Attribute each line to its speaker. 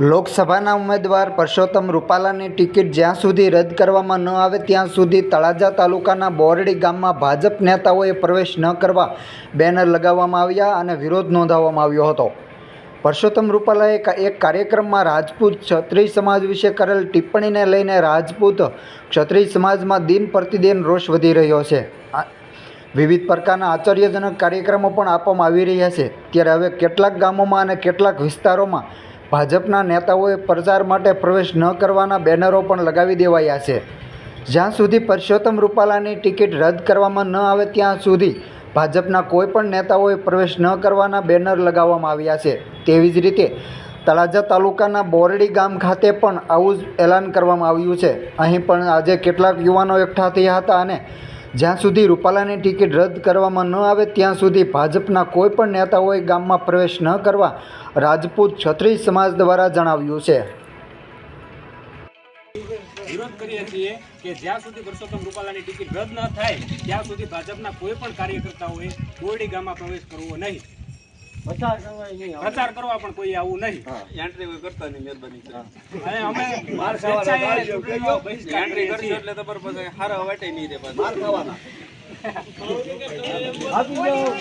Speaker 1: લોકસભાના ઉમેદવાર પરસોત્તમ રૂપાલાની ટિકિટ જ્યાં સુધી રદ કરવામાં ન આવે ત્યાં સુધી તળાજા તાલુકાના બોરડી ગામમાં ભાજપ નેતાઓએ પ્રવેશ ન કરવા બેનર લગાવવામાં આવ્યા અને વિરોધ નોંધાવવામાં આવ્યો હતો. પરસોત્તમ રૂપાલાએ એક કાર્યક્રમમાં રાજપૂત ક્ષત્રિય સમાજ વિશે કરેલ ટિપ્પણીને લઈને રાજપૂત ક્ષત્રિય સમાજમાં દિન પ્રતિદિન રોષ વધી રહ્યો છે. વિવિધ પ્રકારના આશ્ચર્યજનક કાર્યક્રમો પણ આપવામાં આવી રહ્યા છે. ત્યારે હવે કેટલાક ગામોમાં અને કેટલાક વિસ્તારોમાં ભાજપના નેતાઓએ પ્રચાર માટે પ્રવેશ ન કરવાના બેનરો પણ લગાવી દેવાયા છે. જ્યાં સુધી પરસોત્તમ રૂપાલાની ટિકિટ રદ કરવામાં ન આવે ત્યાં સુધી ભાજપના કોઈ પણ નેતાઓએ પ્રવેશ ન કરવાના બેનર લગાવવામાં આવ્યા છે. તેવી જ રીતે તળાજા તાલુકાના બોરડી ગામ ખાતે પણ આવું જ એલાન કરવામાં આવ્યું છે. અહીં પણ આજે કેટલાક યુવાનો એકઠા થયા હતા અને જ્યાં સુધી રૂપાલાની ટિકિટ રદ કરવામાં ન આવે, ત્યાં સુધી ભાજપના કોઈ પણ નેતાઓએ ગામમાં પ્રવેશ ન કરવા રાજપૂત ક્ષત્રિય સમાજ દ્વારા જણાવ્યું છે.
Speaker 2: વિરોધ કરીએ છીએ કે જ્યાં સુધી પુરુષોત્તમ રૂપાલાની ટિકિટ રદ ન થાય, ત્યાં સુધી ભાજપના કોઈ પણ કાર્યકર્તાઓએ બોરડી ગામમાં પ્રવેશ કરવો નહીં. પ્રચાર કરવા પણ કોઈ આવું નહીં.
Speaker 3: એન્ટ્રી કોઈ કરતા નહીં મહેરબાની
Speaker 2: અને અમે
Speaker 3: એન્ટ્રી
Speaker 2: કરી
Speaker 3: કરશો એટલે તમારે પાસે હારા વાટે નહીં રે પાછું.